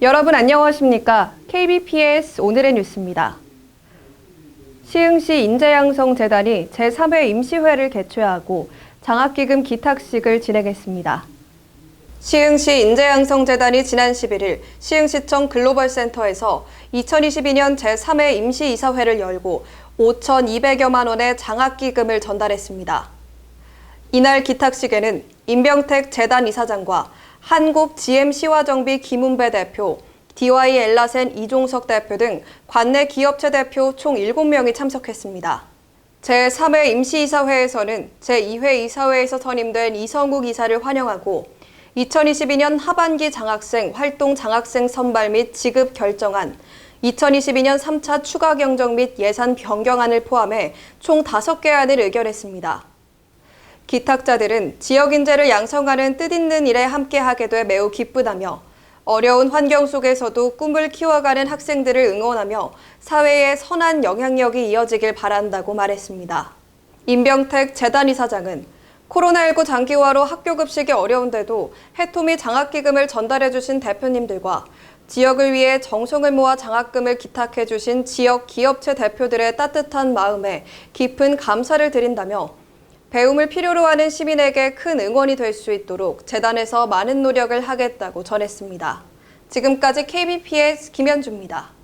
여러분 안녕하십니까? KBPS 오늘의 뉴스입니다. 시흥시 인재양성재단이 제3회 임시회를 개최하고 장학기금 기탁식을 진행했습니다. 시흥시 인재양성재단이 지난 11일 시흥시청 글로벌센터에서 2022년 제3회 임시이사회를 열고 5,200여만 원의 장학기금을 전달했습니다. 이날 기탁식에는 임병택 재단 이사장과 한국 GM 시화정비 김은배 대표, DY 엘라센 이종석 대표 등 관내 기업체 대표 총 7명이 참석했습니다. 제3회 임시이사회에서는 제2회 이사회에서 선임된 이성국 이사를 환영하고 2022년 하반기 장학생 활동 장학생 선발 및 지급 결정안, 2022년 3차 추가 경정 및 예산 변경안을 포함해 총 5개 안을 의결했습니다. 기탁자들은 지역 인재를 양성하는 뜻있는 일에 함께하게 돼 매우 기쁘다며 어려운 환경 속에서도 꿈을 키워가는 학생들을 응원하며 사회에 선한 영향력이 이어지길 바란다고 말했습니다. 임병택 재단 이사장은 코로나19 장기화로 학교 급식이 어려운데도 해토미 장학기금을 전달해주신 대표님들과 지역을 위해 정성을 모아 장학금을 기탁해주신 지역 기업체 대표들의 따뜻한 마음에 깊은 감사를 드린다며 배움을 필요로 하는 시민에게 큰 응원이 될 수 있도록 재단에서 많은 노력을 하겠다고 전했습니다. 지금까지 KBPS 김현주입니다.